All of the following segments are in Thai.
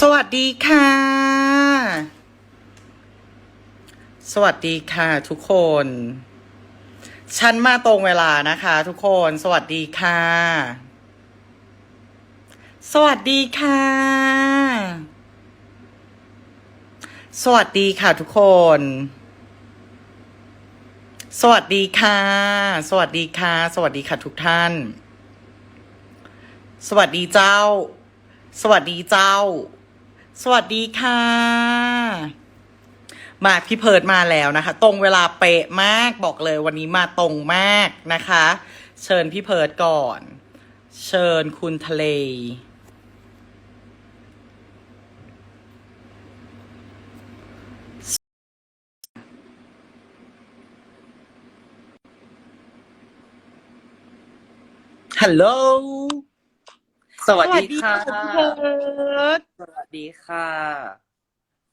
สวัสดีค่ะ สวัสดีค่ะ ทุกคน ฉันมาตรงเวลานะคะ ทุกคน สวัสดีค่ะ สวัสดีค่ะ สวัสดีค่ะทุกคน สวัสดีค่ะ สวัสดีค่ะ สวัสดีค่ะทุกท่าน สวัสดีเจ้า สวัสดีเจ้า สวัสดีค่ะ มาพี่เพิร์ดมาแล้วนะคะ ตรงเวลาเป๊ะมากบอกเลยวันนี้มาตรงมากนะคะ เชิญพี่เพิร์ดก่อน เชิญคุณทะเลฮัลโหล สวัสดีค่ะพี่เพิร์ดสวัสดีค่ะ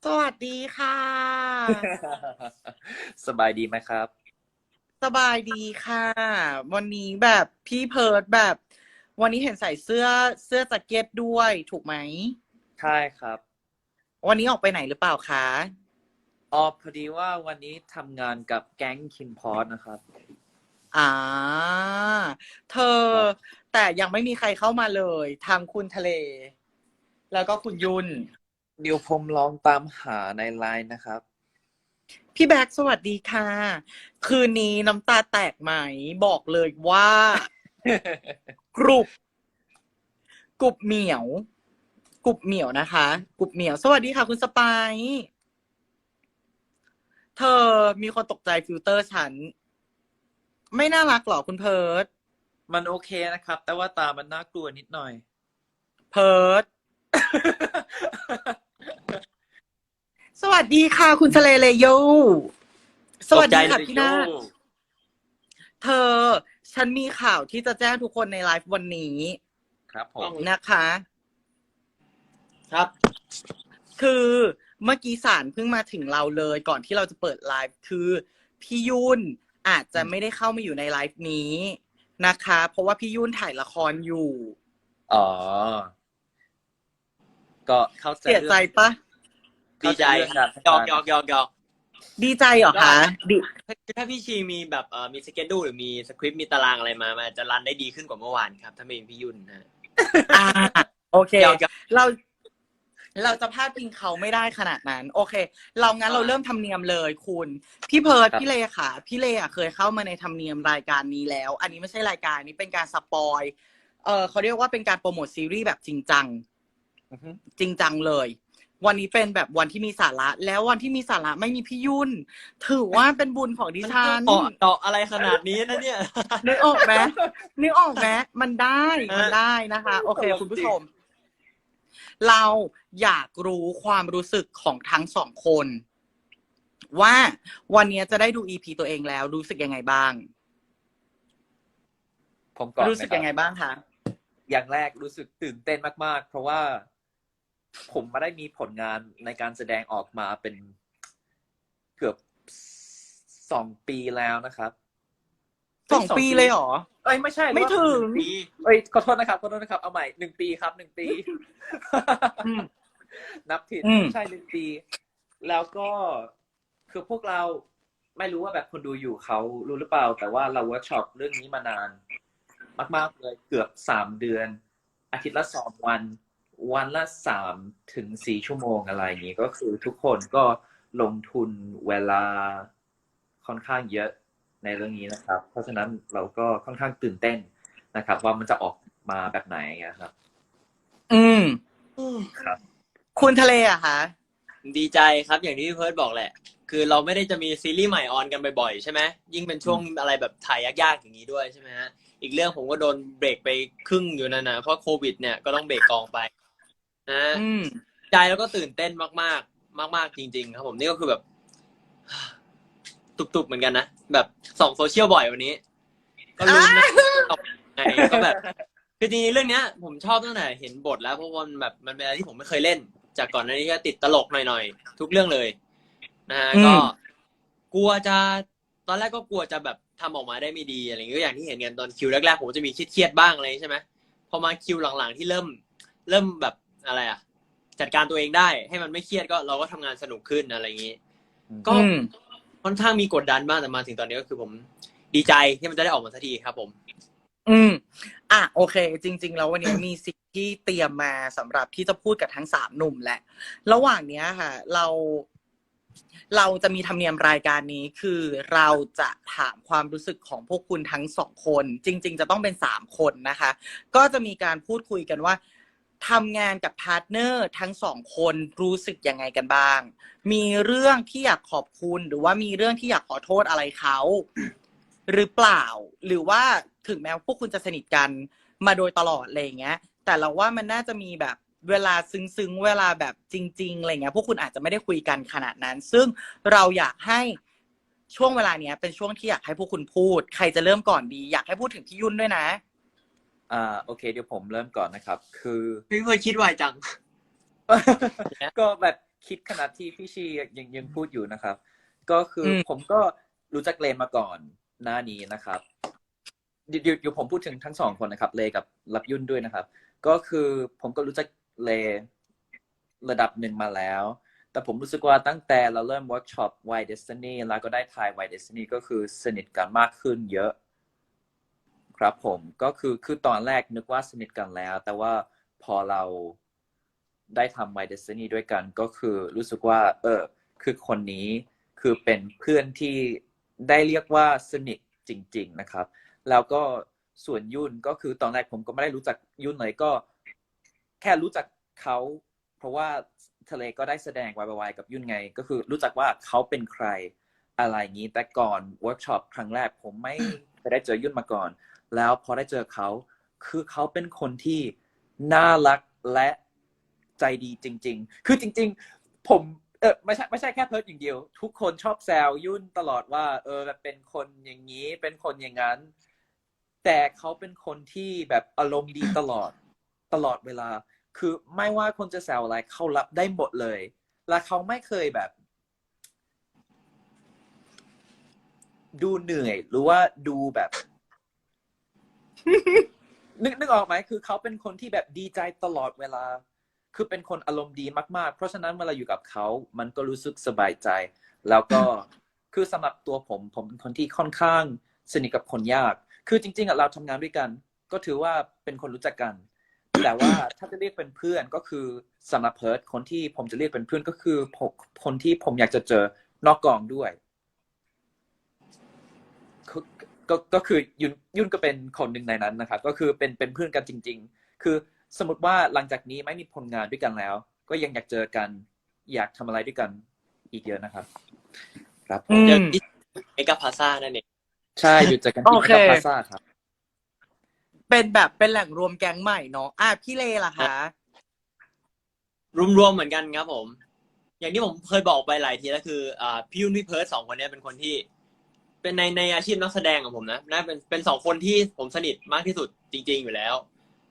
สวัสดีค่ะ สบายดีไหมครับ สบายดีค่ะ วันนี้แบบพี่เพิร์ดแบบ วันนี้เห็นใส่เสื้อเสื้อแจ็คเก็ตด้วยถูกไหม ใช่ครับ วันนี้ออกไปไหนหรือเปล่าคะอ๋อพอดีว่าวันนี้ทำงานกับแก๊งคินพอสนะครับ อ่า เธอ แต่ยังไม่มีใครเข้ามาเลยทางคุณทะเล แล้วก็คุณยุนเดี๋ยวผมลองตามหาในไลน์นะครับ พี่แบ็กสวัสดีค่ะ คืนนี้น้ำตาแตกไหมบอกเลยว่า กรุบกรุบเหมียว กรุบเหมียวนะคะ กรุบเหมียว สวัสดีค่ะ คุณสไปซ์เธอมีคนตกใจฟิลเตอร์ฉัน ไม่น่ารักหรอคุณเพิร์ด มันโอเคนะครับ แต่ว่าตามันน่ากลัวนิดหน่อย เพิร์ด สวัสดีค่ะ คุณทะเลเลโย สวัสดีค่ะพี่นาฏเธอ ฉันมีข่าวที่จะแจ้งทุกคนในไลฟ์วันนี้ ครับผม นะคะ ครับ คือเมื่อกี้สารเพิ่งมาถึงเราเลยก่อนที่เราจะเปิดไลฟ์คือ พี่ยุ่นอาจจะไม่ได้เข้ามาอยู่ในไลฟ์นี้ นะคะ เพราะว่าพี่ยุ่นถ่ายละครอยู่ อ๋อ ก็เข้าใจเสียใจปะดีใจเข้าใจเรื่องหยอกการหยอกหยอกหยอกดีใจเหรอคะดีถ้าถ้าพี่ชีมีแบบเอ่อมีสเกจดูหรือมีสคริปต์มีตารางอะไรมามันอาจจะรันได้ดีขึ้นกว่าเมื่อวานครับ ถ้าไม่มีพี่ยุ่นนะอ่าโอเคหยอกหยอกเรา เราจะพลาดพิงเขาไม่ได้ขนาดนั้น โอเค เรางั้นเราเริ่มทำเนียมเลยคุณ พี่เพิร์ดพี่เลค่ะ พี่เลอะเคยเข้ามาในธรรมเนียมรายการนี้แล้ว อันนี้ไม่ใช่รายการนี้เป็นการสปอยเออเขาเรียกว่าเป็นการโปรโมทซีรีส์แบบจริงจังอือฮึจริงจังเลย วันนี้เป็นแบบวันที่มีสาระ แล้ววันที่มีสาระไม่มีพี่ยุ่น ถือว่าเป็นบุญของดิฉันเกาะเกาะอะไรขนาดนี้นะเนี่ยนึกออกไหมนึกออกไหมมันได้มันได้นะคะ โอเคตลกจริงคุณผู้ชม เราอยากรู้ความรู้สึกของทั้งสองคน ว่าวันนี้จะได้ดูอีพีตัวเองแล้ว รู้สึกยังไงบ้าง ผมก่อนรู้สึกยังไงบ้างคะอย่างแรกรู้สึกตื่นเต้นมากๆ เพราะว่าผมไม่ได้มีผลงานในการแสดงออกมาเป็นเกือบสองปีแล้วนะครับ สองปีเลยเหรอ เอ้ยไม่ใช่ไม่ถึงหนึ่ปีเอ้ยขอโทษนะครับขอโทษนะครับเอาใหม่หนึ่งปีครับหนึ่งปี อืม นับผิดอืม ใช่หนึ่งปี แล้วก็คือพวกเราไม่รู้ว่าแบบคนดูอยู่เขารู้หรือเปล่า แต่ว่าเราเวิร์กช็อปเรื่องนี้มานาน มาก ๆ เลยเกือบสามเดือน อาทิตย์ละสองวัน วันละสามถึงสี่ชั่วโมงอะไรอย่างนี้ก็คือทุกคนก็ลงทุนเวลาค่อนข้างเยอะ ในเรื่องนี้นะครับ เพราะฉะนั้นเราก็ค่อนข้างตื่นเต้นนะครับ ว่ามันจะออกมาแบบไหนนะครับ อืมครับ คุณทะเลอะคะดีใจครับอย่างที่พี่เพิร์ดบอกแหละ คือเราไม่ได้จะมีซีรีส์ใหม่ออนกันบ่อยๆใช่ไหมยิ่งเป็นช่วงอะไรแบบถ่ายยากๆอย่างนี้ด้วยใช่ไหมฮะอีกเรื่องผมก็โดนเบรกไปครึ่งอยู่นั่นนะเพราะโควิด เนี่ยก็ต้องเบรกกองไปนะอืมใจแล้วก็ตื่นเต้นมากๆ มาก ๆ จริง ๆ ครับผมนี่ก็คือแบบ ตุบๆเหมือนกันนะ แบบส่องโซเชียลบ่อยวันนี้ ก็รู้นนะเอาไงก็แบบคือจริงๆเรื่องเนี้ย ผมชอบตั้งแต่เห็นบทแล้วเพราะว่ามันแบบมันเป็นอะไรที่ผมไม่เคยเล่น จากก่อนหน้านี้ก็ติดตลกหน่อยๆ ทุกเรื่องเลยนะฮะอืมก็ กลัวจะตอนแรกก็กลัวจะแบบทำออกมาได้ไม่ดีอะไรอย่างเงี้ยก็อย่างที่เห็นกันตอนคิวแรกๆผมก็จะมีเครียดๆบ้างอะไรใช่ไหมพอมาคิวหลังๆที่เริ่ม เริ่มแบบอะไรอะจัดการตัวเองได้ให้มันไม่เครียดก็เราก็ทำงานสนุกขึ้นอะไรอย่างนี้ ก็อืม ค่อนข้างมีกดดันบ้างแต่มาถึงตอนนี้ก็คือผมดีใจที่มันจะได้ออกมาสักทีครับผม อืม อะโอเค จริง ๆ แล้ววันนี้มีสิ่งที่เตรียมมาสำหรับที่จะพูดกับทั้งสามหนุ่มแหละ ระหว่างเนี้ยค่ะ เรา เราจะมีธรรมเนียมรายการนี้คือเราจะถามความรู้สึกของพวกคุณทั้งสองคน จริง ๆ จะต้องเป็นสามคนนะคะ ก็จะมีการพูดคุยกันว่า ทำงานกับพาร์ทเนอร์ทั้งสองคนรู้สึกยังไงกันบ้าง มีเรื่องที่อยากขอบคุณหรือว่ามีเรื่องที่อยากขอโทษอะไรเขา หรือเปล่า หรือว่าถึงแม้ว่าพวกคุณจะสนิทกันมาโดยตลอดอะไรอย่างเงี้ย แต่เราว่ามันน่าจะมีแบบเวลาซึ้งๆ เวลาแบบจริงๆอะไรเงี้ย พวกคุณอาจจะไม่ได้คุยกันขนาดนั้น ซึ่งเราอยากให้ช่วงเวลาเนี้ย เป็นช่วงที่อยากให้พวกคุณพูด ใครจะเริ่มก่อนดี อยากให้พูดถึงพี่ยุ่นด้วยนะ อ่าโอเค เดี๋ยวผมเริ่มก่อนนะครับ คือพี่เคยคิดไวจัง ก็แบบคิดขนาดที่พี่ชียังยังพูดอยู่นะครับ ก็คืออม ผมก็รู้จักเลนมาก่อนหน้านี้นะครับ เดี๋ยวเดี๋ยวเดี๋ยวผมพูดถึงทั้งสองคนนะครับ เลกับรับยุ่นด้วยนะครับ ก็คือผมก็รู้จักเลระดับหนึ่งมาแล้ว แต่ผมรู้สึกว่าตั้งแต่เราเริ่มเวิร์กช็อป Why Destiny แล้วก็ได้ถ่าย Why Destiny ก็คือสนิทกันมากขึ้นเยอะ ครับผมก็คือคือตอนแรกนึกว่าสนิทกันแล้ว แต่ว่าพอเราได้ทำ My Destiny ด้วยกันก็คือรู้สึกว่า เออ คือคนนี้คือเป็นเพื่อนที่ได้เรียกว่าสนิทจริง ๆ นะครับ แล้วก็ส่วนยุ่นก็คือตอนแรกผมก็ไม่ได้รู้จักยุ่นเลยก็ แค่รู้จักเขาเพราะว่าทะเลก็ได้แสดงวายๆกับยุ่นไง ก็คือรู้จักว่าเขาเป็นใครอะไรอย่างนี้แต่ก่อนเวิร์กช็อปครั้งแรกผมไม่เคยได้เจอยุ่นมาก่อน แล้วพอได้เจอเขา คือเขาเป็นคนที่น่ารักและใจดีจริง ๆ คือจริง ๆ ผมเออไม่ใช่ไม่ใช่แค่เพิร์ดอย่างเดียว ทุกคนชอบแซวยุ่นตลอดว่า เออแบบเป็นคนอย่างนี้ เป็นคนอย่างนั้น แต่เขาเป็นคนที่แบบอารมณ์ดีตลอดตลอดเวลา คือไม่ว่าคนจะแซวอะไรเขารับได้หมดเลย และเขาไม่เคยแบบ ดูเหนื่อยหรือว่าดูแบบ นึกนึกออกไหมคือเขาเป็นคนที่แบบดีใจตลอดเวลา คือเป็นคนอารมณ์ดีมากๆ เพราะฉะนั้นเวลาอยู่กับเขา มันก็รู้สึกสบายใจ แล้วก็คือสำหรับตัวผม ผมเป็นคนที่ค่อนข้างสนิทกับคนยาก คือจริง ๆอะเราทำงานด้วยกัน ก็ถือว่าเป็นคนรู้จักกัน แต่ว่าถ้าจะเรียกเป็นเพื่อนก็คือสำหรับเพิร์ดคนที่ผมจะเรียกเป็นเพื่อนก็คือผคนที่ผมอยากจะเจอนอกกองด้วย ก็ก็ก็คือยุ่นยุ่นก็เป็นคนหนึ่งในนั้นนะครับ ก็คือเป็นเป็นเพื่อนกันจริง ๆ คือสมมติว่าหลังจากนี้ไม่มีผลงานด้วยกันแล้ว ก็ยังอยากเจอกัน อยากทำอะไรด้วยกันอีกเยอะนะครับ ครับผมอืมเจอที่เอกพาซ่านั่นเองใช่อยู่เจอกันที่โอเคพาซ่าครับ เป็นแบบเป็นแหล่งรวมแก๊งใหม่เนาะอะพี่เลล่ะคะรวมๆเหมือนกันครับผม อย่างที่ผมเคยบอกไปหลายทีแล้วคืออ่าพี่ยุ่นพี่เพิร์ดสองคนเนี้ยเป็นคนที่ เป็นในในอาชีพนักแสดงของผมนะนะเป็นเป็นสองคนที่ผมสนิทมากที่สุดจริง ๆ อยู่แล้ว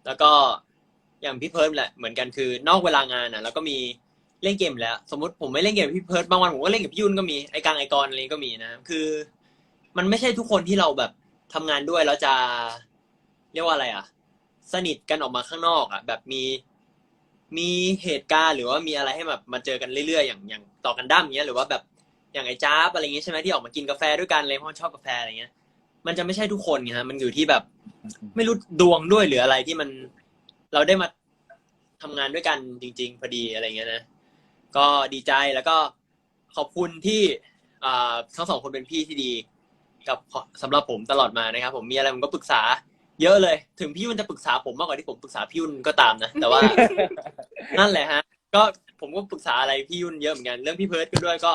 แล้วก็อย่างพี่เพิร์ดแหละเหมือนกันคือนอกเวลางานอะแล้วก็มีเล่นเกมแล้ว สมมติผมไม่เล่นเกมกับพี่เพิร์ดบางวันผมก็เล่นกับพี่ยุ่นก็มีไอ้กลางไอ้กรอะไรก็มีนะคือ มันไม่ใช่ทุกคนที่เราแบบทำงานด้วยแล้วจะเรียกว่าอะไรอะ สนิทกันออกมาข้างนอกอะ แบบมีมีเหตุการณ์หรือว่ามีอะไรให้แบบมาเจอกันเรื่อยๆอย่างอย่างต่อกันดั้มเงี้ยหรือว่าแบบ อย่างไอ้จ้าบอะไรเงี้ยใช่ไหมที่ออกมากินกาแฟด้วยกันเลยเพราะมันชอบกาแฟอะไรเงี้ย มันจะไม่ใช่ทุกคนไงฮะมันอยู่ที่แบบ ไม่รู้ดวงด้วยหรืออะไรที่มันเราได้มาทำงานด้วยกันจริง ๆ พอดีอะไรเงี้ยนะก็ดีใจแล้วก็ขอบคุณที่อ่าทั้งสองคนเป็นพี่ที่ดี กับสำหรับผมตลอดมานะครับ ผมมีอะไรผมก็ปรึกษา เยอะเลย ถึงพี่ยุ่นจะปรึกษาผมมากกว่าที่ผมปรึกษาพี่ยุ่นก็ตามนะ แต่ว่า นั่นแหละฮะ ก็ผมก็ปรึกษาอะไรพี่ยุ่นเยอะเหมือนกัน เรื่องพี่เพิร์ดก็ด้วยก็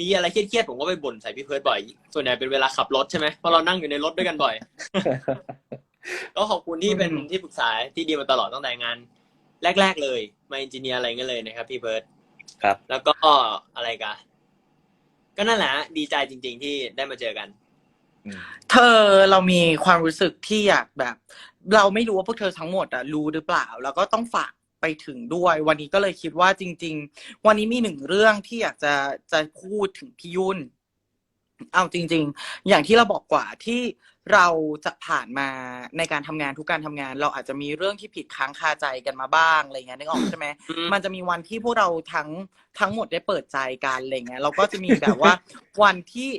มีอะไรเครียดๆผมก็ไปบ่นใส่พี่เพิร์ดบ่อย ส่วนใหญ่เป็นเวลาขับรถใช่ไหมเพราะเรานั่งอยู่ในรถด้วยกันบ่อย ก็ขอบคุณที่เป็นอืมที่ปรึกษาที่ดีมาตลอดตั้งแต่งาน แรก ๆ เลยมาเอนจิเนียร์อะไรเงี้ยเลยนะครับพี่เพิร์ดครับ แล้วก็อะไรกันก็นั่นแหละฮะดีใจจริง ๆ ที่ได้มาเจอกันอืมเธอเรามีความรู้สึกที่อยากแบบ เราไม่รู้ว่าพวกเธอทั้งหมดอะรู้หรือเปล่า แล้วก็ต้องฝาก ไปถึงด้วย วันนี้ก็เลยคิดว่าจริง ๆ วันนี้มีหนึ่งเรื่องที่อยากจะจะพูดถึงพี่ยุ่น เอาจริง ๆ อย่างที่เราบอกกว่าที่เราจะผ่านมาในการทำงานทุกการทำงาน เราอาจจะมีเรื่องที่ผิดค้างคาใจกันมาบ้างอะไรเงี้ยนึกออกใช่ไหมอืมมันจะมีวันที่พวกเราทั้งทั้งหมดได้เปิดใจกันอะไรเงี้ยเราก็จะมีแบบว่า วันที่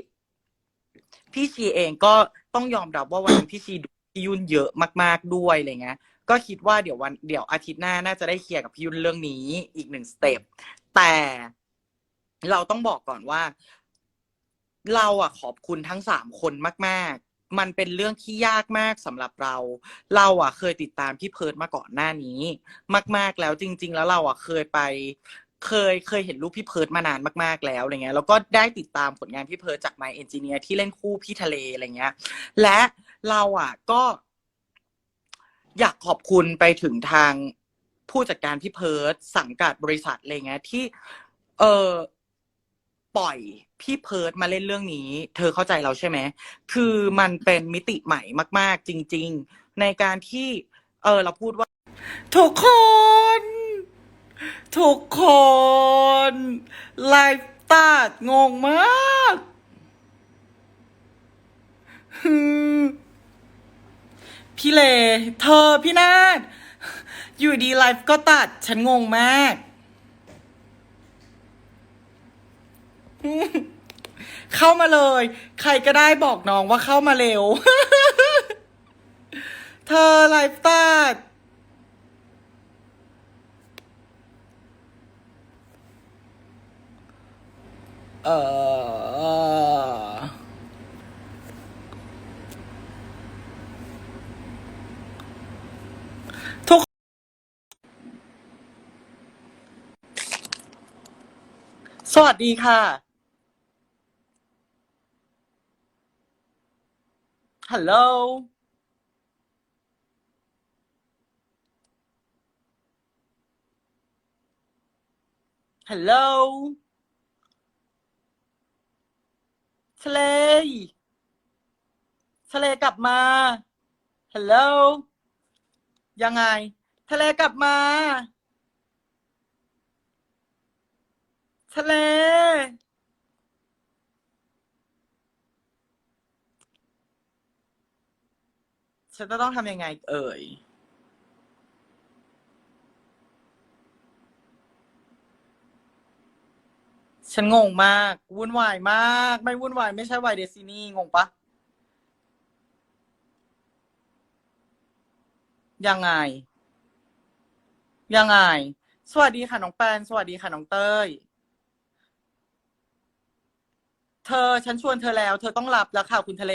พี่ชีเองก็ต้องยอมรับว่าวันนี้พี่ชีดูพี่ยุ่นเยอะมาก ๆด้วยอะไรเงี้ย ก็คิดว่าเดี๋ยววันเดี๋ยวอาทิตย์หน้าน่าจะได้เคลียร์กับพี่ยุ่นเรื่องนี้อีกหนึ่งสเต็ปแต่เราต้องบอกก่อนว่า เราอะขอบคุณทั้งสามคนมาก ๆ มันเป็นเรื่องที่ยากมากสำหรับเรา เราอะเคยติดตามพี่เพิร์ดมาก่อนหน้านี้ มาก ๆแล้วจริง ๆ แล้วเราอะเคยไปเคยเคยเห็นรูปพี่เพิร์ดมานานมากๆแล้วอะไรเงี้ยแล้วก็ได้ติดตามผลงานพี่เพิร์ดจาก My Engineer ที่เล่นคู่พี่ทะเลอะไรเงี้ย และเราอะก็ อยากขอบคุณไปถึงทางผู้จัดการพี่เพิร์ดสังกัดบริษัทอะไรเงี้ยที่ เออปล่อยพี่เพิร์ดมาเล่นเรื่องนี้ เธอเข้าใจเราใช่ไหมคือมันเป็นมิติใหม่มาก ๆ จริง ๆ ในการที่ เออเราพูดว่า ทุกคน ทุกคนไลฟ์ตัดงงมาก พี่เล เธอพี่นาดอยู่ดีไลฟ์ก็ตัด ฉันงงมาก เข้ามาเลย ใครก็ได้บอกน้องว่าเข้ามาเร็ว เธอไลฟ์ตัดเออทุก สวัสดีค่ะ ฮัลโหล ฮัลโหลทะเลทะเลกลับมา ฮัลโหล ยังไง ทะเลกลับมา ทะเล ฉันจะต้องทำยังไงเอ่ย ฉันงงมาก วุ่นวายมาก ไม่วุ่นวาย ไม่ใช่วายเดซินี่งงปะยังไง ยังไง สวัสดีค่ะน้องแปน สวัสดีค่ะน้องเต้ย เธอฉันชวนเธอแล้ว เธอต้องรับแล้วค่ะคุณทะเล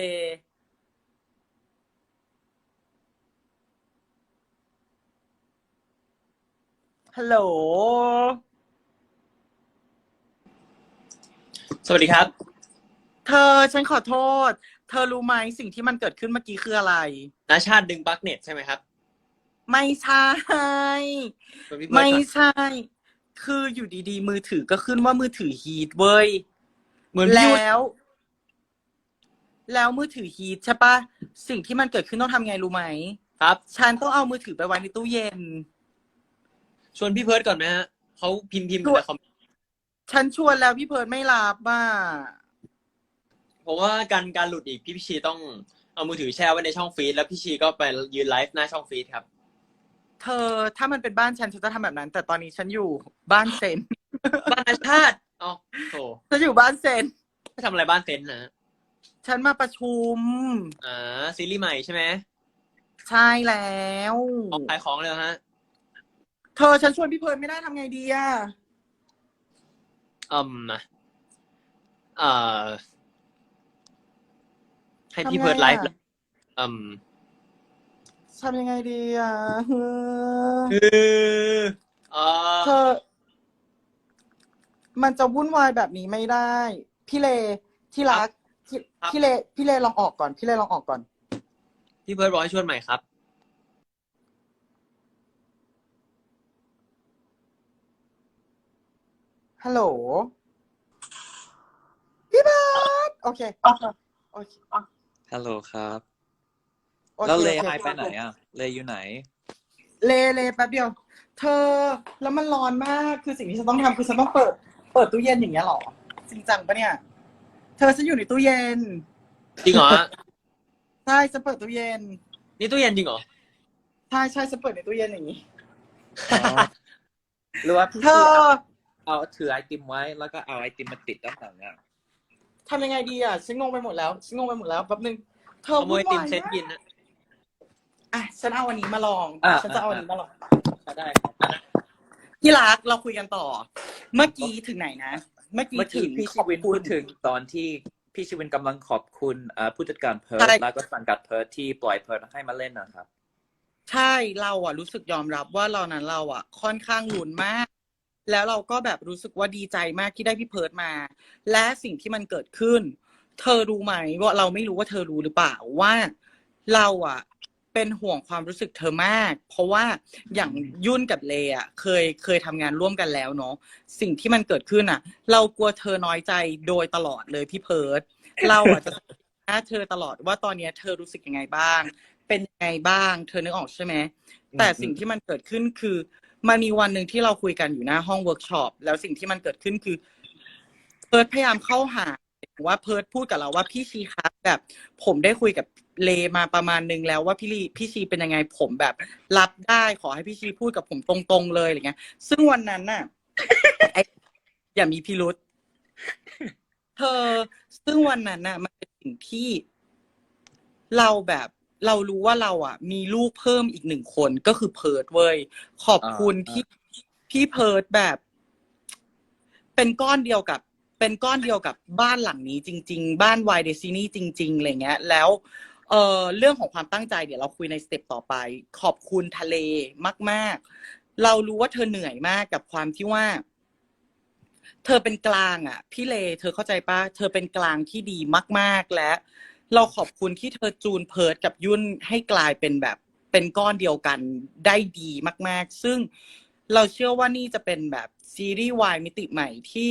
ฮัลโหล สวัสดีครับ เธอฉันขอโทษ เธอรู้ไหมสิ่งที่มันเกิดขึ้นเมื่อกี้คืออะไร นาชาติดึงปลั๊กเน็ตใช่ไหมครับไม่ใช่คุณพี่เบิร์ไม่ดครับใช่ คืออยู่ดีๆ มือถือก็ขึ้นว่ามือถือฮีทเว้ย เหมือนพี่แล้ว แล้วมือถือฮีทใช่ปะสิ่งที่มันเกิดขึ้นต้องทำไงรู้ไหมครับ ฉันต้องเอามือถือไปไว้ในตู้เย็น ชวนพี่เพิร์ดก่อนไหมฮะเขาพิมพ์พิมพ์ชวนในคอมเมนต์ฉันชวนแล้วพี่เพิร์ดไม่รับบ้าผมว่าการการหลุดอีกพี่พิชีต้องเอามือถือแช่ไว้ในช่องฟีดแล้วพี่ชีก็ไปยืนไลฟ์หน้าช่องฟีดครับ เธอถ้ามันเป็นบ้านฉันฉันจะทำแบบนั้น แต่ตอนนี้ฉันอยู่บ้านเซนบ้านนาชาติ อ๋อโถฉันอยู่บ้านเซน ไปทำอะไรบ้านเซนนะฮะฉันมาประชุม อ่าซีรีส์ใหม่ใช่ไหมใช่แล้ว ออกขายของเลยเหรอฮะ เธอฉันชวนพี่เพิร์ดไม่ได้ทำไงดีอะอืมนะเอ่อ ให้พี่เพิร์ดไลฟ์เลยอืมทำยังไงดีอะคือเอ่อเธอ มันจะวุ่นวายแบบนี้ไม่ได้ พี่เลที่รักพี่พี่เลพี่เลลองออกก่อน พี่เลลองออกก่อน พี่เพิร์ดบอกให้ชวนใหม่ครับ ฮัลโหล พี่เบิร์ดโอเคโอเคโอเคฮัลโหลครับ โอคแล้วเลโอค หายไปไหนอะ เลอยู่ไหน เลเลแป๊บเดียว เธอแล้วมันร้อนมาก คือสิ่งที่ฉันต้องทำคือฉันต้องเปิด เปิดตู้เย็นอย่างเงี้ยเหรอจริงจังปะเนี่ย เธอฉันอยู่ในตู้เย็นจริงเหรอฮะใช่ฉันเปิดตู้เย็นนี่ตู้เย็นจริงเหรอใช่ใช่ฉันเปิดในตู้เย็นอย่างนี้อ๋อหรือว่าพี่เธอเอาถือไอติมไว้ แล้วก็เอาไอติมมาติดด้านหลังอะทำยังไงดีอะฉันงงไปหมดแล้วฉันงงไปหมดแล้วแป๊บนึงเธอขโมยติมเซตวุ่นวายากกินนะอะฉันเอาอันนี้มาลองอะฉันจะเอาอันนี้มาลองได้พี่รั กเราคุยกันต่อ เมื่อกี้ถึงไหนนะ เมื่อกี้เมื่อถึกี้งพี่ขชีอบวินคุพูณดถึงตอนที่พี่ชีวินกำลังขอบคุณอ่าผู้จัดการเพิร์ใช่ดแล้วก็สังกัดเพิร์ดที่ปล่อยเพิร์ดให้มาเล่นนะครับ ใช่เราอะรู้สึกยอมรับว่าเรานั้นเราอะค่อนข้างลุ้นมาก แล้วเราก็แบบรู้สึกว่าดีใจมากที่ได้พี่เพิร์ดมา และสิ่งที่มันเกิดขึ้น เธอรู้ไหมว่าเราไม่รู้ว่าเธอรู้หรือเปล่าว่า เราอะ เป็นห่วงความรู้สึกเธอมาก เพราะว่าอย่างยุ่นกับเลอะเคยเคยทำงานร่วมกันแล้วเนาะสิ่งที่มันเกิดขึ้นอะ เรากลัวเธอน้อยใจโดยตลอดเลยพี่เพิร์ดเราอะจะหน้าเธอตลอดว่าตอนเนี้ยเธอรู้สึกยังไงบ้าง เป็นยังไงบ้าง เธอนึกออกใช่ไหมแต่สิ่งที่มันเกิดขึ้นคือ มันมีวันหนึ่งที่เราคุยกันอยู่หน้าห้องเวิร์กช็อปแล้วสิ่งที่มันเกิดขึ้นคือเพิร์ดพยายามเข้าหาว่าเพิร์ดพูดกับเราว่าพี่ชีครับ แบบผมได้คุยกับเลมาประมาณนึงแล้วว่าพี่ลีพี่ชีเป็นยังไง ผมแบบ รับได้ขอให้พี่ชีพูดกับผมตรงๆเลยอะไรเงี้ย ซึ่งวันนั้นน่ะไอ้อย่ามีพิรุษเธอ ซึ่งวันนั้นน่ะ มันเป็นสิ่งที่เราแบบเรารู้ว่าเราอะ มีลูกเพิ่มอีกหนึ่งคนก็คือเพิร์ดเว้ยขอบคุณอ่าที่พี่เพิร์ดแบบ เป็นก้อนเดียวกับ เป็นก้อนเดียวกับบ้านหลังนี้จริง ๆ บ้านวายเดซินี่จริงๆอะไรเงี้ยแล้วเอ่อเรื่องของความตั้งใจเดี๋ยวเราคุยในสเต็ปต่อไป ขอบคุณทะเลมาก ๆ เรารู้ว่าเธอเหนื่อยมากกับความที่ว่า เธอเป็นกลางอะ พี่เลเธอเข้าใจปะเธอเป็นกลางที่ดีมาก ๆ และ เราขอบคุณที่เธอจูนเพิร์ดกับยุ่นให้กลายเป็นแบบเป็นก้อนเดียวกันได้ดีมาก ๆ ซึ่งเราเชื่อว่านี่จะเป็นแบบซีรีส์วายมิติใหม่ที่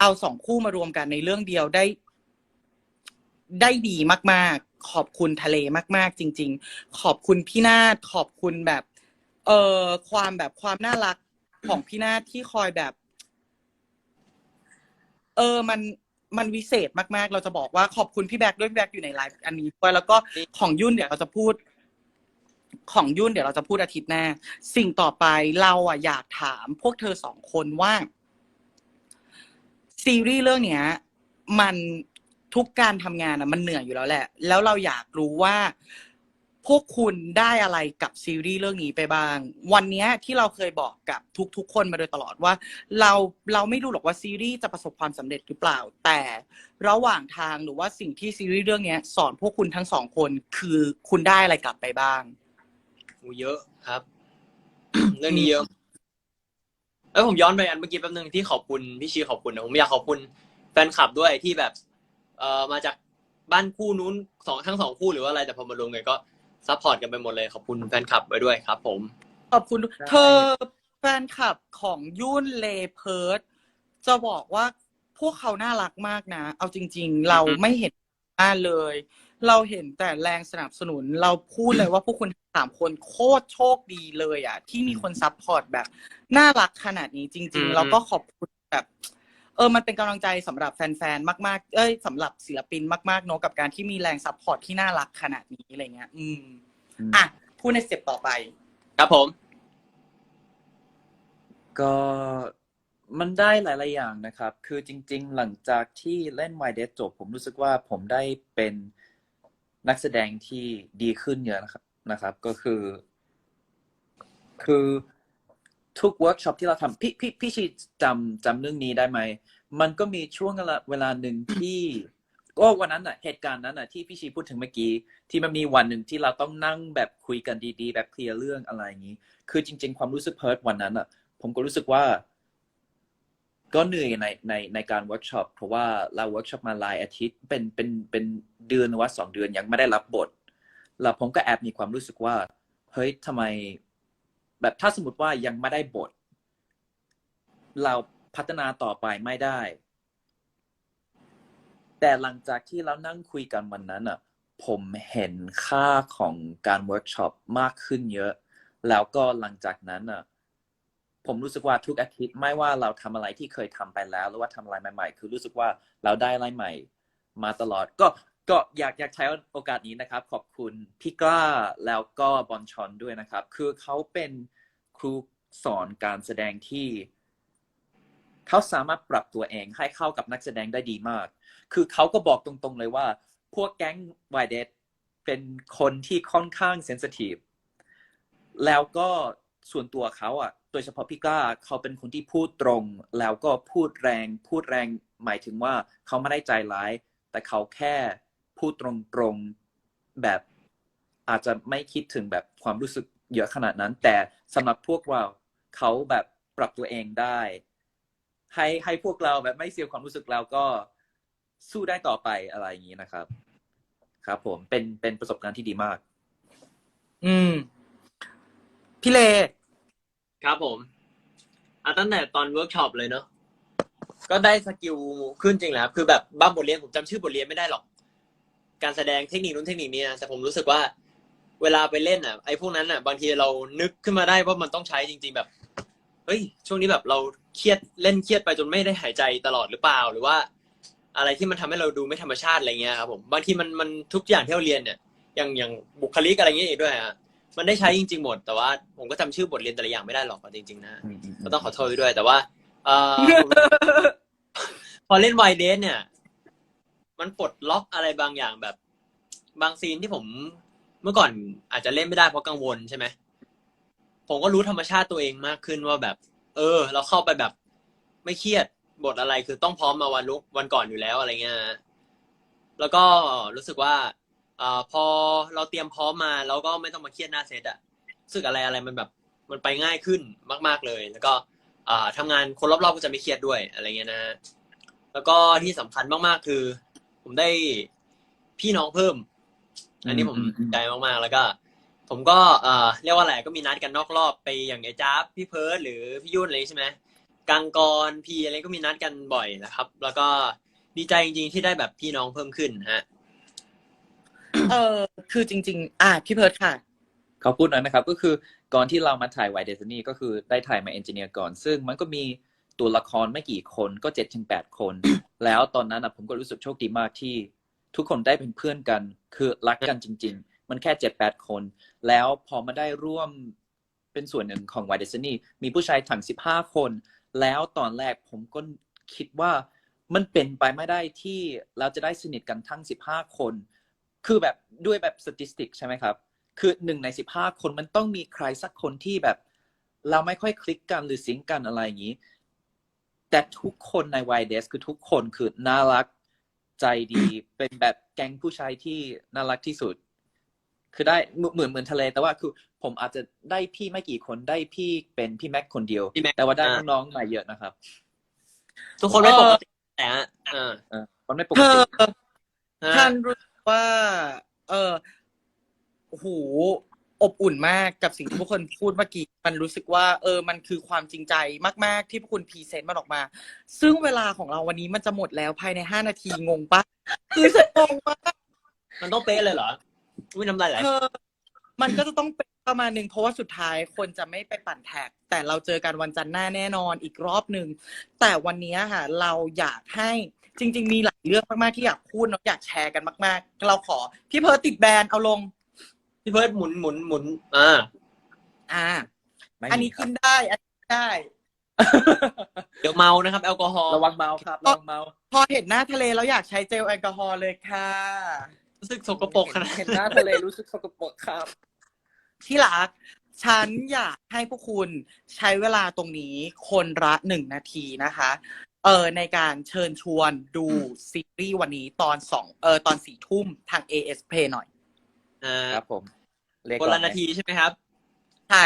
เอาสองคู่มารวมกันในเรื่องเดียวได้ ได้ดีมาก ๆ ขอบคุณทะเลมาก ๆ จริง ๆ ขอบคุณพี่นาฏขอบคุณแบบ เอ่อความแบบความน่ารักของพี่นาฏที่คอยแบบ เออมันมันวิเศษมาก ๆ เราจะบอกว่าขอบคุณพี่แบ็คด้วยพี่แบ็คอยู่ในไลฟ์อันนี้ด้วยแล้วก็ของยุ่นเดี๋ยวเราจะพูด ของยุ่นเดี๋ยวเราจะพูดอาทิตย์หน้า สิ่งต่อไปเราอะอยากถาม พวกเธอสองคนว่า ซีรีส์เรื่องเนี้ย มันทุกการทำงานอะมันเหนื่อยอยู่แล้วแหละ แล้วเราอยากรู้ว่า พวกคุณได้อะไรกับซีรีส์เรื่องนี้ไปบ้าง วันเนี้ยที่เราเคยบอกกับทุกๆ คนมาโดยตลอดว่า เราเราไม่รู้หรอกว่าซีรีส์จะประสบความสำเร็จหรือเปล่า แต่ระหว่างทางหรือว่าสิ่งที่ซีรีส์เรื่องเนี้ย สอนพวกคุณทั้งสองคนคือคุณได้อะไรกลับไปบ้าง โอ้เยอะครับ เรื่องนี้เยอะ เอ้ยผมย้อนไปอันเมื่อกี้แป๊บนึงที่ขอบคุณพี่ชีขอบคุณนะผมอยากขอบคุณแฟนคลับด้วยที่แบบ เอ่อมาจากบ้านคู่นู้นสองทั้งสองคู่หรือว่าอะไรแต่พอมารวมกันก็ซัพพอร์ตกันไปหมดเลยขอบคุณแฟนคลับไว้ด้วยครับ ผม ขอบคุณเธอแฟนคลับของยุ่นเลเพิร์ดจะบอกว่าพวกเขาน่ารักมากนะ เอาจริง ๆ เราอือฮึไม่เห็นหน้าเลย เราเห็นแต่แรงสนับสนุน เราพูดเลยว่าพวกคุณสามคนโคตรโชคดีเลยอะ ที่มีคนซัพพอร์ตแบบ น่ารักขนาดนี้จริง ๆ แล้วก็ขอบคุณแบบ เออมันเป็นกำลังใจสำหรับแฟนๆมาก ๆ เอ้ยสำหรับศิลปินมากๆเนอะกับการที่มีแรงซัพพอร์ตที่น่ารักขนาดนี้อะไรเงี้ย อืมอืมอะพูดในสเต็ปต่อไปครับผม ก็มันได้หลาย ๆ อย่างนะครับ คือจริง ๆ หลังจากที่เล่น My Death จบ ผมรู้สึกว่าผมได้เป็น นักแสดงที่ดีขึ้นเยอะนะครับนะครับ ก็คือ คือทุกเวิร์กช็อปที่เราทำพี่พี่พี่ชีจำจำเรื่องนี้ได้ไหม มันก็มีช่วงเวลาหนึ่งที่ก็วันนั้นอะเหตุการณ์นั้นอะที่พี่ชีพูดถึงเมื่อกี้ ที่มันมีวันหนึ่งที่เราต้องนั่งแบบคุยกันดีๆ แบบเคลียร์เรื่องอะไรอย่างนี้ คือจริง ๆ ความรู้สึกเพิร์ดวันนั้นอะ ผมก็รู้สึกว่า ก็เหนื่อยในในในการเวิร์กช็อปเพราะว่าเราเวิร์กช็อปมาหลายอาทิตย์เป็นเป็นเป็นเดือนหรือว่าสองเดือนยังไม่ได้รับบท แล้วผมก็แอบมีความรู้สึกว่า เฮ้ยทำไม แบบถ้าสมมติว่ายังไม่ได้บท เราพัฒนาต่อไปไม่ได้ แต่หลังจากที่เรานั่งคุยกันวันนั้นอะ ผมเห็นค่าของการเวิร์กช็อปมากขึ้นเยอะ แล้วก็หลังจากนั้นอะ ผมรู้สึกว่าทุกอาทิตย์ไม่ว่าเราทำอะไรที่เคยทำไปแล้ว หรือว่าทำอะไรใหม่ ๆ คือรู้สึกว่าเราได้อะไรใหม่ มาตลอด ก็ก็อยากอยากใช้โอกาสนี้นะครับ ขอบคุณพี่กล้าแล้วก็บอลชอนด้วยนะครับ คือเขาเป็นครูสอนการแสดงที่เขาสามารถปรับตัวเองให้เข้ากับนักแสดงได้ดีมาก คือเขาก็บอกตรงๆเลยว่า พวกแก๊งวายเดดเป็นคนที่ค่อนข้างเซนซิทีฟแล้วก็ส่วนตัวเขาอะ ยเฉพาะพี่กล้าเขาเป็นคนที่พูดตรง แล้วก็พูดแรง พูดแรงหมายถึงว่าเขาไม่ได้ใจร้าย แต่เขาแค่พูดตรงๆแบบอาจจะไม่คิดถึงแบบความรู้สึกเยอะขนาดนั้น แต่สำหรับพวกเราเขาแบบปรับตัวเองได้ ให้ให้พวกเราแบบไม่เสียความรู้สึกแล้วก็สู้ได้ต่อไปอะไรอย่างนี้นะครับ ครับผมเป็นเป็นประสบการณ์ที่ดีมาก อืม พี่เล ครับผมอะตั้งแต่ตอนเวิร์กช็อปเลยเนาะก็ได้สกิลขึ้นจริงแหละครับคือแบบบ้างบทเรียนผมจำชื่อบทเรียนไม่ได้หรอก การแสดงเทคนิคนู้นเทคนิคนี้นะแต่ผมรู้สึกว่าเวลาไปเล่นอะไอ้พวกนั้นอะ บางทีเรานึกขึ้นมาได้ว่ามันต้องใช้จริง ๆ แบบเฮ้ยช่วงนี้แบบเราเครียดเล่นเครียดไปจนไม่ได้หายใจตลอดหรือเปล่า หรือว่า อะไรที่มันทำให้เราดูไม่ธรรมชาติอะไรเงี้ยครับผมบางทีมันมันทุกอย่างที่เราเรียนเนี่ยอย่างอย่างบุคลิกอะไรเงี้ยอีกด้วยฮะ มันได้ใช้จริง ๆ หมด แต่ว่าผมก็จำชื่อบทเรียนแต่ละอย่างไม่ได้หรอกเอาจริงๆนะก็ต้องขอโทษด้วย แต่ว่าเอ่อพอเล่นไวเดสเนี่ย มันปลดล็อกอะไรบางอย่างแบบ บางซีนที่ผมเมื่อก่อนอาจจะเล่นไม่ได้เพราะกังวลใช่ไหมผมก็รู้ธรรมชาติตัวเองมากขึ้นว่าแบบ เออ เราเข้าไปแบบ ไม่เครียดบทอะไรคือต้องพร้อมมาวันลุกวันก่อนอยู่แล้วอะไรเงี้ยแล้วก็รู้สึกว่า เอ่อพอเราเตรียมพร้อมมาเราก็ไม่ต้องมาเครียดหน้าเซตอะรู้สึกอะไรอะไรมันแบบมันไปง่ายขึ้นมาก ๆเลย แล้วก็อ่าทำงานคนรอบๆก็จะไม่เครียดด้วยอะไรเงี้ยนะฮะแล้วก็ที่สำคัญมากๆคือ ผมได้พี่น้องเพิ่ม อันนี้ผมอืมอืม ดีใจมากๆแล้วก็ ผมก็เอ่อเรียกว่าอะไรก็มีนัดกันนอกรอบไปอย่างไอ้จ๊าบพี่เพิร์ดหรือพี่ยุ่นอะไรใช่ไหมกังกรพีอะไรก็มีนัดกันบ่อยนะครับ แล้วก็ดีใจจริงๆที่ได้แบบพี่น้องเพิ่มขึ้นฮะ เออคือจริง ๆ อะพี่เพิร์ดค่ะ เขาพูดหน่อยนะครับ ก็คือก่อนที่เรามาถ่ายไวเดซนี่ก็คือได้ถ่ายมาเอนจิเนียร์ก่อน ซึ่งมันก็มีตัวละครไม่กี่คนก็เจ็ดถึงแปดคน แล้วตอนนั้นอะผมก็รู้สึกโชคดีมากที่ ทุกคนได้เป็นเพื่อนกัน คือรักกันจริง ๆ มันแค่เจ็ดแปดคน แล้วพอมาได้ร่วมเป็นส่วนหนึ่งของไวเดซนี่มีผู้ชายถึงสิบห้าคน แล้วตอนแรกผมก็คิดว่ามันเป็นไปไม่ได้ที่เราจะได้สนิทกันทั้งสิบห้าคน คือแบบด้วยแบบสถิติใช่ไหมครับ คือหนึ่งในสิบห้าคนมันต้องมีใครสักคนที่แบบ เราไม่ค่อยคลิกกันหรือซิงก์กันอะไรอย่างนี้ แต่ทุกคนในวายเดสคือทุกคนคือน่ารักใจดีเป็นแบบแก๊งผู้ชายที่น่ารักที่สุด คือได้เหมือนเหมือนทะเล แต่ว่าคือผมอาจจะได้พี่ไม่กี่คนได้พี่เป็นพี่แม็กคนเดียว พี่แม็ก แต่ว่าได้อ่าน้องๆมาเยอะนะครับ ทุกคนไม่ปกติแต่ฮะอ่าเออมันไม่ปกเธติอฮะ ท่านรู้สึก ว่า เออโอ้โหอบอุ่นมากกับสิ่งที่พวกคนพูดเมื่อกี้ มันรู้สึกว่า เออ มันคือความจริงใจมาก ๆ ที่พวกคุณพรีเซนต์มันออกมา ซึ่งเวลาของเราวันนี้มันจะหมดแล้วภายในห้านาทีงงปะคือฉันงงมากมันต้องเป๊ะเลยเหรออุ้ยน้ำลายไหลเธอมันก็จะต้องเป็นประมาณหนึ่งเพราะว่าสุดท้ายคนจะไม่ไปปั่นแท็ก แต่เราเจอกันวันจันทร์หน้าแน่นอนอีกรอบหนึ่งแต่วันนี้ค่ะ เราอยากให้ จริง ๆ มีหลายเรื่องมากๆที่อยากพูดเนาะอยากแชร์กันมาก ๆ เราขอ พี่เพิร์ตติดแบรนด์เอาลง พี่เพิร์ดหมุนหมุนหมุนอ่าอ่า ไม่มีอันนี้ครักิบนได้อันนี้ได้ เดี๋ยวเมานะครับ แอลกอฮอล์ระวังเมาครับระวังเมาพอเห็นหน้าทะเลแล้วอยากใช้เจลแอลกอฮอล์เลยค่ะ รู้สึกสกปรกขนาดเห็นหน้าทะเลรู้สึกสกปรกครับ ที่รัก ฉันอยากให้พวกคุณใช้เวลาตรงนี้คนละหนึ่งนาทีนะคะ เออในการเชิญชวนดูซีรีส์วันนี้ตอนสองเออตอนสี่ทุ่มทาง AS Play หน่อยอ่าครับผมเลขคนละก่อไหมนาทีใช่ไหมครับ ใช่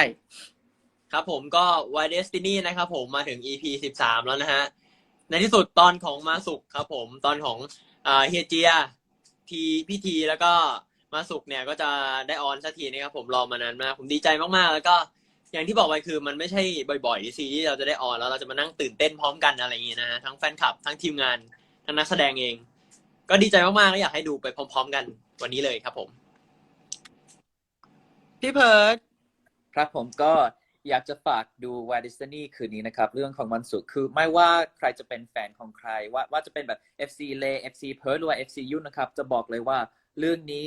ครับผมก็ Y Destiny นะครับผมมาถึง EP สิบสามแล้วนะฮะ ในที่สุดตอนของมาสุกครับผมตอนของอ่าเฮียเจียทีพี่ทีแล้วก็มาสุกเนี่ยก็จะได้ออนสักทีนะครับผมรอมานานมาก ผมดีใจมากๆ แล้วก็ อย่างที่บอกไปคือมันไม่ใช่บ่อยๆที่ซีรีส์เราจะได้ออนแล้วเราจะมานั่งตื่นเต้นพร้อมกันอะไรอย่างงี้นะฮะทั้งแฟนคลับทั้งทีมงานทั้งนักแสดงเอง ก็ดีใจมากๆและอยากให้ดูไปพร้อม ๆ กันวันนี้เลยครับผม พี่เพิร์ดครับผมก็อยากจะฝากดู w i d e s t i n y คืนนี้นะครับ เรื่องของวันศุกร์คือไม่ว่าใครจะเป็นแฟนของใคร ว่าว่าจะเป็นแบบ FC เล FC เพิร์ดหรือว่า FC ยุ่นนะครับ จะบอกเลยว่าเรื่องนี้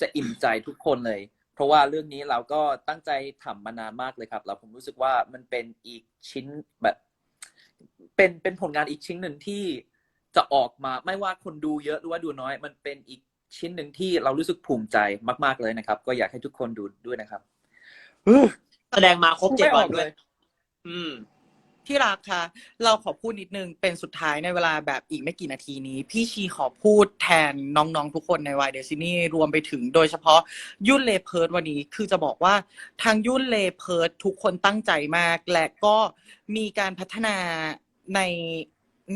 จะอิ่มใจทุกคนเลย เพราะว่าเรื่องนี้เราก็ตั้งใจทำมานานมากเลยครับแล้วผมรู้สึกว่ามันเป็นอีกชิ้นแบบเป็นเป็นผลงานอีกชิ้นหนึ่งที่จะออกมาไม่ว่าคนดูเยอะหรือว่าดูน้อย มันเป็นอีกชิ้นหนึ่งที่เรารู้สึกภูมิใจมาก ๆเลยนะครับ ก็อยากให้ทุกคนดูด้วยนะครับแสดงมาครบเจ็ดไม่อวัอนกด้วยเลยอืม ที่รักคะเราขอพูดนิดนึงเป็นสุดท้ายในเวลาแบบอีกไม่กี่นาทีนี้ พี่ชีขอพูดแทนน้องๆทุกคนในวายเดซินี่รวมไปถึงโดยเฉพาะยุ่นเลเพิร์ดวันนี้คือจะบอกว่าทางยุ่นเลเพิร์ดทุกคนตั้งใจมาก และก็มีการพัฒนาใน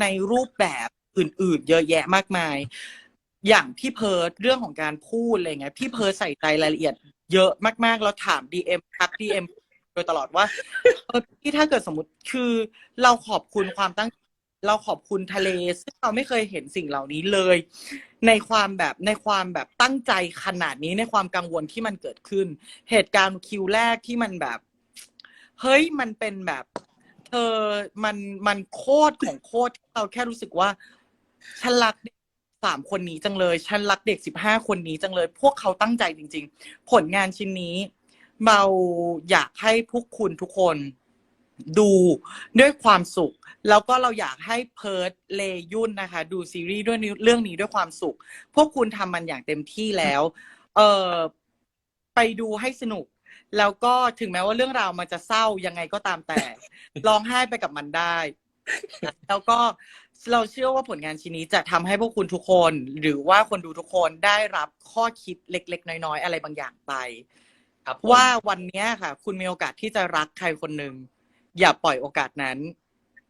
ในรูปแบบอื่น ๆ เยอะแยะมากมาย อย่างพี่เพิร์ดเรื่องของการพูดอะไรเงี้ยพี่เพิร์ดใส่ใจรายละเอียดเยอะมากๆแล้วถาม DM ทัก DM โดยตลอดว่าพี่ถ้าเกิดสมมติคือเราขอบคุณความตั้ง เราขอบคุณทะเลซึ่งเราไม่เคยเห็นสิ่งเหล่านี้เลย ในความแบบในความแบบตั้งใจขนาดนี้ในความกังวลที่มันเกิดขึ้น เหตุการณ์คิวแรกที่มันแบบ เฮ้ยมันเป็นแบบเธอมันมันโคตรของโคตรที่เราแค่รู้สึกว่าฉันรักเด็กสามคนนี้จังเลย ฉันรักเด็กสิบห้าคนนี้จังเลย พวกเขาตั้งใจจริง ๆ ผลงานชิ้นนี้ เราอยากให้พวกคุณทุกคนดูด้วยความสุข แล้วก็เราอยากให้เพิร์ดเลยุ่นนะคะ ดูซีรีส์ด้วยเรื่องนี้ด้วยความสุข พวกคุณทำมันอย่างเต็มที่แล้ว เออไปดูให้สนุก แล้วก็ถึงแม้ว่าเรื่องราวมันจะเศร้ายังไงก็ตามแต่ร้องไห้ไปกับมันได้ แล้วก็เราเชื่อว่าผลงานชิ้นนี้จะทำให้พวกคุณทุกคน หรือว่าคนดูทุกคนได้รับข้อคิดเล็ก ๆ น้อย ๆ อะไรบางอย่างไป ครับผมว่าวันเนี้ยค่ะ คุณมีโอกาสที่จะรักใครคนหนึ่งอย่าปล่อยโอกาสนั้น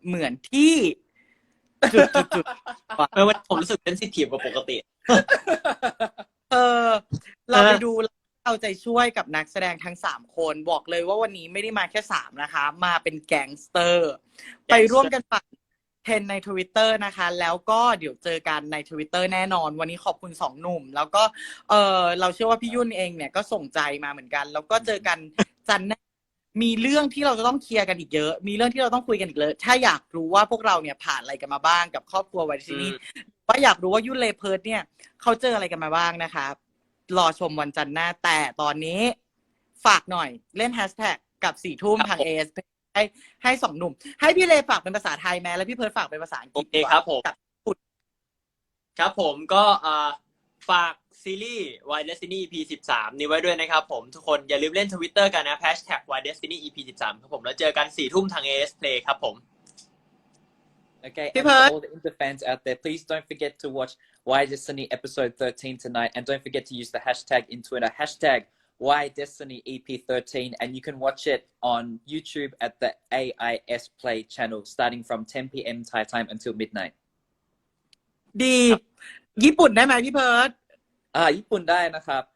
เหมือนที่จุดจุดจุดเออวันผมรู้สึกเซนซิทีฟกว่าปกติ เออเราไปเออดูแล้วเอาใจช่วยกับนักแสดงทั้งสามคนบอกเลยว่าวันนี้ไม่ได้มาแค่สามนะคะ มาเป็นแก๊งสเตอร์ ไปร่วมกันปั่น เทรนในทวิตเตอร์นะคะ แล้วก็เดี๋ยวเจอกันในทวิตเตอร์แน่นอน วันนี้ขอบคุณสองหนุ่ม แล้วก็เออเราเชื่อว่าพี่ยุ่นเองเนี่ยก็ส่งใจมาเหมือนกัน แล้วก็เจอกันจันทร์หน้ามีเรื่องที่เราจะต้องเคลียร์กันอีกเยอะ มีเรื่องที่เราต้องคุยกันอีกเยอะถ้าอยากรู้ว่าพวกเราเนี่ยผ่านอะไรกันมาบ้างกับครอบครัววัยซีนี่ว่าอยากรู้ว่ายุ่นเลเพิร์ดเนี่ยเขาเจออะไรกันมาบ้างนะคะรอชมวันจันทร์หน้าแต่ตอนนี้ ฝากหน่อยเล่นแฮชแท็กกับสี่ทุ่มครับทางเอส ให้ให้สองหนุ่ม ให้พี่เลฝากเป็นภาษาไทยแม้แล้วพี่เพิร์ดฝากเป็นภาษาอังกโอฤษเคครับผม กับครับผมก็อ่าฝากซีรีส์ Why Destiny EP 13 นี้ไว้ด้วยนะครับผม ทุกคนอย่าลืมเล่นทวิตเตอร์กันนะ hashtag Why Destiny EP 13 ครับผม แล้วเจอกันสี่ทุ่มทาง AS Play ครับผม Okay, Hey, and for Bert. all the Inter fans out there, please don't forget to watch Why Destiny episode 13 tonight, and don't forget to use the hashtag in Twitter, hashtag Why Destiny EP13, and you can watch it on YouTube at the AIS Play channel, starting from 10 p.m. Thai time until midnight. ดี ญี่ปุ่นได้ไหมพี่เพิร์ด あ、1分ได้นะครับ。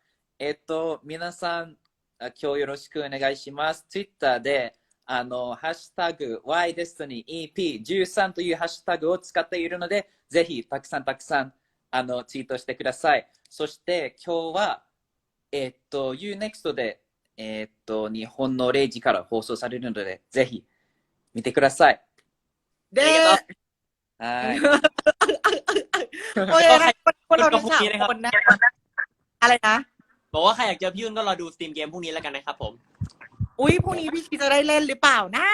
えっと、皆さん、あ今日よろしくお願いします。Twitter で、あの、ハッシュタグ ydestinyep13 というハッシュタグを使っているので、ぜひたくさんたくさん、あの、ツイートしてください。そして今日は、 えっと、UNEXT で、えっと、日本の0時から放送されるので、ぜひ見てください。 เด้ はい。 โอเคนะพวกเราทั้งสามคนนะ อะไรนะ บอกว่าใครอยากเจอพี่ยุ่นก็รอดูสตรีมเกมพรุ่งนี้แล้วกันนะครับผม อุ้ยพรุ่งนี้พี่ชีจะได้เล่นหรือเปล่านะ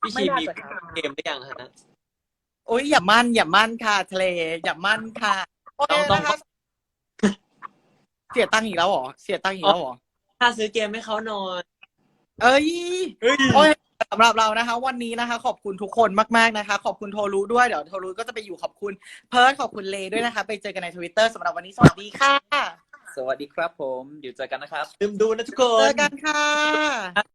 พี่ชีมี ไม่น่าจะครับ เกมหรือยังฮะ อุ้ยอย่ามั่นอย่ามั่นค่ะทะเล อย่ามั่นค่ะโอเค ต้อง นะคะ เสียตังค์อีกแล้วเหรอ เสียตังค์อีกแล้วเหรอ ถ้าซื้อเกมให้เขาหน่อยเอ้ยเฮ้ย โอ้ยสำหรับเรานะคะ วันนี้นะคะ ขอบคุณทุกคนมากๆนะคะ ขอบคุณโทรู้ด้วยเดี๋ยวโทรู้ก็จะไปอยู่ขอบคุณเพิร์ดขอบคุณเลด้วยนะคะ ไปเจอกันในทวิตเตอร์สำหรับวันนี้สวัสดีค่ะสวัสดีครับผม เดี๋ยวเจอกันนะครับลืมดูนะทุกคเจอนกันค่ะ